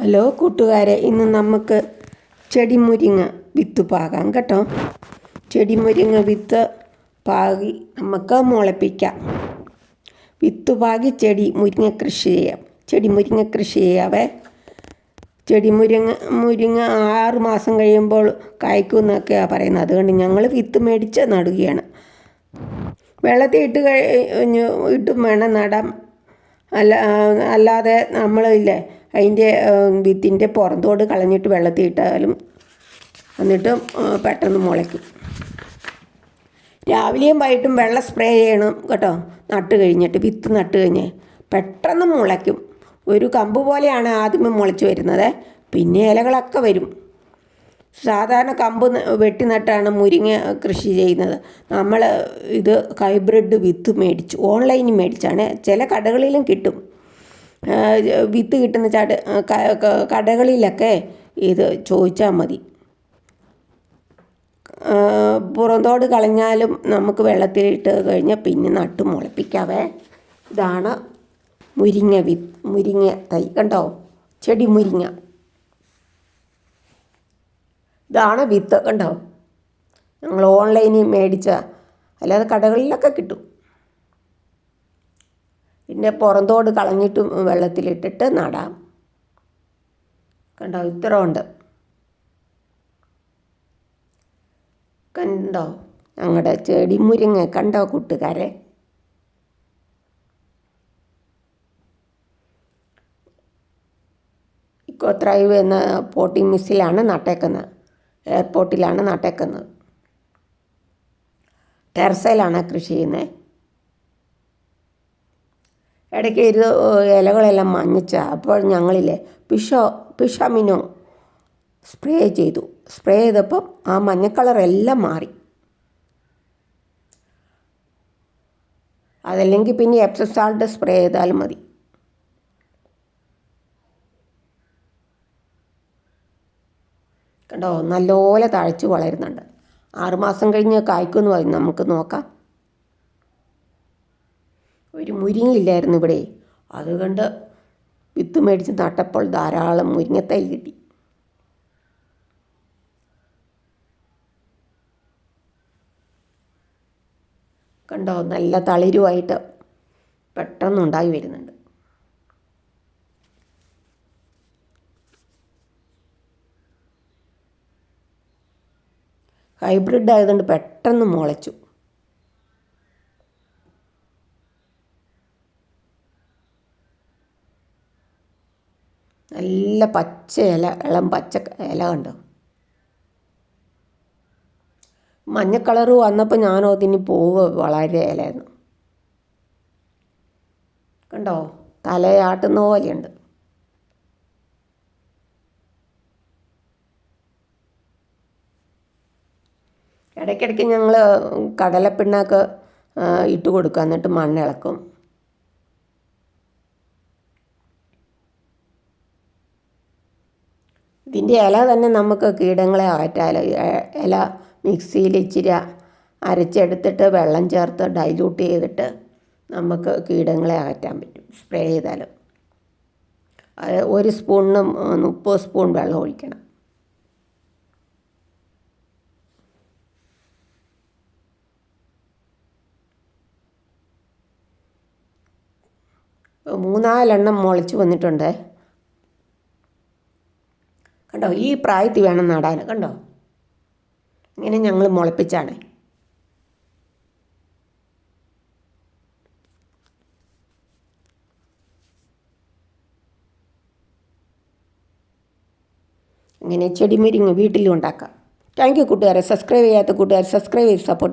Hello കൂട്ടുകാരെ ഇന്ന് നമുക്ക് ചെടിമുരിങ്ങ വിത്ത് പാകാം കേട്ടോ. ചെടിമുരിങ്ങ വിത്ത് പാകി നമുക്ക് മുളപ്പിക്കാം. വിത്ത് പാകി ചെടി മുരിങ്ങ കൃഷി ചെയ്യാം. ചെടി മുരിങ്ങ കൃഷി ചെയ്യാവേ. ചെടി മുരിങ്ങ മുരിങ്ങ ആറ് മാസം കഴിയുമ്പോൾ കായ്ക്കും എന്നൊക്കെയാണ് പറയുന്നത്. അതുകൊണ്ട് ഞങ്ങൾ വിത്ത് മേടിച്ച് നടുകയാണ്. വെള്ളത്തിൽ ഇട്ട് കഴിഞ്ഞ് ഇട്ടും വേണം. നടാം. അല്ല അല്ലാതെ നമ്മളില്ലേ അതിന്റെ വിത്തിന്റെ പുറന്തോട് കളഞ്ഞിട്ട് വെള്ളത്തിൽ ഇട്ടാലും എന്നിട്ട് പെട്ടെന്ന് മുളയ്ക്കും. രാവിലെയും വൈകിട്ടും വെള്ളം സ്പ്രേ ചെയ്യണം കേട്ടോ. നട്ട് കഴിഞ്ഞിട്ട് വിത്ത് നട്ട് കഴിഞ്ഞ് പെട്ടെന്ന് മുളയ്ക്കും. ഒരു കമ്പ് പോലെയാണ് ആദ്യമേ മുളച്ച് വരുന്നത്. പിന്നെ ഇലകളൊക്കെ വരും. സാധാരണ കമ്പ് വെട്ടി നട്ടാണ് മുരിങ്ങ കൃഷി ചെയ്യുന്നത്. നമ്മൾ ഇത് ഹൈബ്രിഡ് വിത്ത് മേടിച്ചു ഓൺലൈനിൽ മേടിച്ചാണ്. ചില കടകളിലും കിട്ടും. വിത്ത് കിട്ടുന്ന ചട കടകളിലൊക്കെ ഇത് ചോദിച്ചാൽ മതി. പുറന്തോട് കളഞ്ഞാലും നമുക്ക് വെള്ളത്തിലിട്ട് കഴിഞ്ഞാൽ പിന്നെ നട്ട് മുളപ്പിക്കാവേ. ഇതാണ് മുരിങ്ങ വി മുരിങ്ങ തൈ. കണ്ടോ? ചെടി മുരിങ്ങ. ഇതാണ് വിത്ത്. കണ്ടോ? ഞങ്ങൾ ഓൺലൈനിൽ മേടിച്ച അല്ലാതെ കടകളിലൊക്കെ കിട്ടും. പിന്നെ പുറന്തോട് കളഞ്ഞിട്ട് വെള്ളത്തിലിട്ടിട്ട് നടാം. കണ്ടോ? ഇത്ര ഉണ്ട്. കണ്ടോ? ഞങ്ങളുടെ ചെടി മുരിങ്ങ കണ്ടോ കൂട്ടുകാരെ? ഇക്കോത്രൈവ് എന്ന പോട്ടിംഗ് മിസ്സിലാണ് നട്ടേക്കുന്നത് എയർപോർട്ടിലാണ് നട്ടേക്കുന്നത് ടെറസയിലാണ് കൃഷി ചെയ്യുന്നത് ഇടയ്ക്ക് ഇത് ഇലകളെല്ലാം മഞ്ഞച്ച അപ്പോൾ ഞങ്ങളില്ലേ പിഷോ പിഷാമിനോ സ്പ്രേ ചെയ്തു. സ്പ്രേ ചെയ്തപ്പം ആ മഞ്ഞ കളറെല്ലാം മാറി. അതല്ലെങ്കിൽ പിന്നെ എപ്സസാൾട്ട് സ്പ്രേ ചെയ്താലും മതി. കണ്ടോ? നല്ലപോലെ തഴച്ച് വളരുന്നുണ്ട്. ആറുമാസം കഴിഞ്ഞ് കായ്ക്കുമെന്ന് പറയും നമുക്ക് നോക്കാം. ഒരു മുരിങ്ങയില്ലായിരുന്നു ഇവിടെ. അതുകൊണ്ട് വിത്ത് മേടിച്ച് നട്ടപ്പോൾ ധാരാളം മുരിങ്ങത്തൈ കിട്ടി. കണ്ടോ? നല്ല തളിരുമായിട്ട് പെട്ടെന്നുണ്ടായി വരുന്നുണ്ട്. ഹൈബ്രിഡ് ആയതുകൊണ്ട് പെട്ടെന്ന് മുളച്ചു. നല്ല പച്ച ഇല ഇളം പച്ച ഇല കണ്ടോ? മഞ്ഞ വന്നപ്പോൾ ഞാനോ അതിന് പോവുക വളരെ ഇലയെന്ന് കണ്ടോ? തലയാട്ടുന്ന പോലെയുണ്ട്. ഇടയ്ക്കിടയ്ക്ക് ഞങ്ങൾ കടലപ്പിണ്ണാക്ക് ഇട്ട് കൊടുക്കുക എന്നിട്ട് മണ്ണിളക്കും ഇതിന്റെ ഇല തന്നെ നമുക്ക് കീടങ്ങളെ അകറ്റാലോ ഇല മിക്സിയിൽ ഇച്ചിരി അരച്ചെടുത്തിട്ട് വെള്ളം ചേർത്ത് ഡൈല്യൂട്ട് ചെയ്തിട്ട് നമുക്ക് കീടങ്ങളെ അകറ്റാൻ പറ്റും. സ്പ്രേ ചെയ്താലും. ഒരു സ്പൂണിന് മുപ്പത് സ്പൂൺ വെള്ളം ഒഴിക്കണം. മൂന്നാലെണ്ണം മുളച്ച് വന്നിട്ടുണ്ട്. കണ്ടോ? ഈ പ്രായത്തിൽ വേണം നടാൻ. കണ്ടോ? ഇങ്ങനെ ഞങ്ങൾ മുളപ്പിച്ചാണ്. ഇങ്ങനെ ചെടിമുരിങ്ങ് വീട്ടിലും ഉണ്ടാക്കാം. താങ്ക് യു കൂട്ടുകാരെ. സബ്സ്ക്രൈബ് ചെയ്യാത്ത കൂട്ടുകാർ സബ്സ്ക്രൈബ് ചെയ്ത് സപ്പോർട്ട്